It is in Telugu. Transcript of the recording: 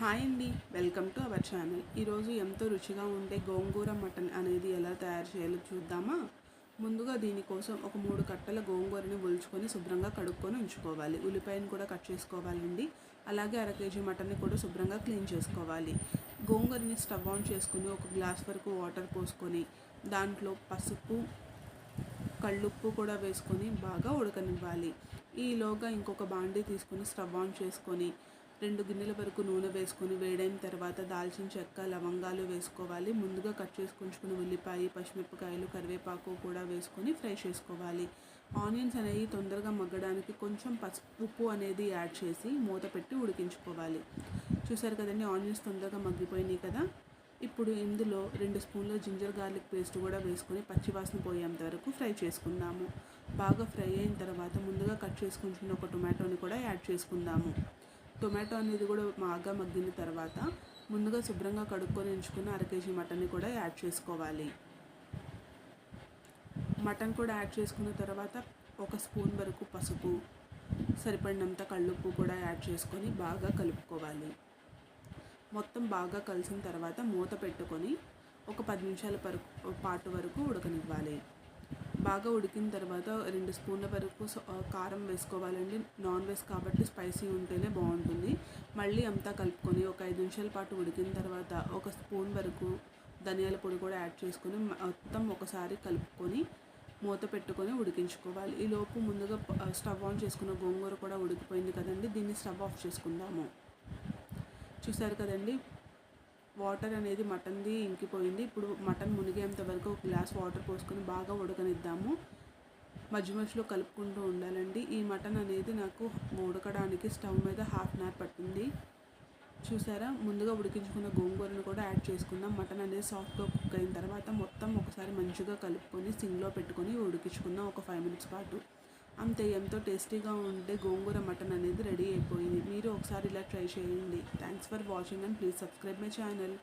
హాయ్ అండి వెల్కమ్ టు అవర్ ఛానల్. ఈరోజు ఎంతో రుచిగా ఉండే గోంగూర మటన్ అనేది ఎలా తయారు చేయాలో చూద్దామా? ముందుగా దీనికోసం ఒక మూడు కట్టల గోంగూరని ఒలుచుకొని శుభ్రంగా కడుక్కొని ఉంచుకోవాలి. ఉల్లిపాయను కూడా కట్ చేసుకోవాలండి. అలాగే అర కేజీ మటన్ని కూడా శుభ్రంగా క్లీన్ చేసుకోవాలి. గోంగూరని స్టవ్ ఆన్ చేసుకుని ఒక గ్లాస్ వరకు వాటర్ పోసుకొని దాంట్లో పసుపు కళ్ళుప్పు కూడా వేసుకొని బాగా ఉడకనివ్వాలి. ఈలోగా ఇంకొక బాండీ తీసుకొని స్టవ్ ఆన్ చేసుకొని రెండు గిన్నెల వరకు నూనె వేసుకొని వేడైన తర్వాత దాల్చిన చెక్క లవంగాలు వేసుకోవాలి. ముందుగా కట్ చేసుకుంచుకున్న ఉల్లిపాయ పచ్చిమిరపకాయలు కరివేపాకు కూడా వేసుకొని ఫ్రై చేసుకోవాలి. ఆనియన్స్ అనేవి తొందరగా మగ్గడానికి కొంచెం పసుపు ఉప్పు అనేది యాడ్ చేసి మూత పెట్టి ఉడికించుకోవాలి. చూసారు కదండి ఆనియన్స్ తొందరగా మగ్గిపోయినాయి కదా? ఇప్పుడు ఇందులో రెండు స్పూన్ల జింజర్ గార్లిక్ పేస్ట్ కూడా వేసుకొని పచ్చివాసన పోయేంత వరకు ఫ్రై చేసుకుందాము. బాగా ఫ్రై అయిన తర్వాత ముందుగా కట్ చేసుకుంటున్న ఒక టొమాటోని కూడా యాడ్ చేసుకుందాము. టొమాటో అనేది కూడా బాగా మగ్గిన తర్వాత ముందుగా శుభ్రంగా కడుక్కొని ఉంచుకున్న అర కేజీ మటన్ని కూడా యాడ్ చేసుకోవాలి. మటన్ కూడా యాడ్ చేసుకున్న తర్వాత ఒక స్పూన్ వరకు పసుపు సరిపడినంత కళ్ళుప్పు కూడా యాడ్ చేసుకొని బాగా కలుపుకోవాలి. మొత్తం బాగా కలిసిన తర్వాత మూత పెట్టుకొని ఒక పది నిమిషాల పరకు పాటు వరకు ఉడకనివ్వాలి. బాగా ఉడికిన తర్వాత రెండు స్పూన్ల వరకు కారం వేసుకోవాలండి. నాన్ వెజ్ కాబట్టి స్పైసీ ఉంటేనే బాగుంటుంది. మళ్ళీ అంతా కలుపుకొని ఒక ఐదు నిమిషాల పాటు ఉడికిన తర్వాత ఒక స్పూన్ వరకు ధనియాల పొడి కూడా యాడ్ చేసుకొని మొత్తం ఒకసారి కలుపుకొని మూత పెట్టుకొని ఉడికించుకోవాలి. ఈ లోపు ముందుగా స్టవ్ ఆన్ చేసుకున్న గోంగూర కూడా ఉడికిపోయింది కదండి. దీన్ని స్టవ్ ఆఫ్ చేసుకుందాము. చూసారు కదండి? వాటర్ అనేది మటన్ది ఇంకిపోయింది. ఇప్పుడు మటన్ మునిగేంత వరకు ఒక గ్లాస్ వాటర్ పోసుకొని బాగా ఉడకనిద్దాము. మధ్య మధ్యలో కలుపుకుంటూ ఉండాలండి. ఈ మటన్ అనేది నాకు ఉడకడానికి స్టవ్ మీద హాఫ్ అన్ అవర్ పట్టింది. చూసారా? ముందుగా ఉడికించుకున్న గోంగూరను కూడా యాడ్ చేసుకుందాం. మటన్ అనేది సాఫ్ట్గా కుక్ అయిన తర్వాత మొత్తం ఒకసారి మంచిగా కలుపుకొని సింగ్లో పెట్టుకొని ఉడికించుకుందాం. ఒక ఫైవ్ మినిట్స్ పాటు. అంతే ఎంతో టేస్టీగా ఉండే గోంగూర మటన్ అనేది రెడీ అయిపోయింది. మీరు ఒకసారి ఇలా ట్రై చేయండి. Thanks for watching and please subscribe my channel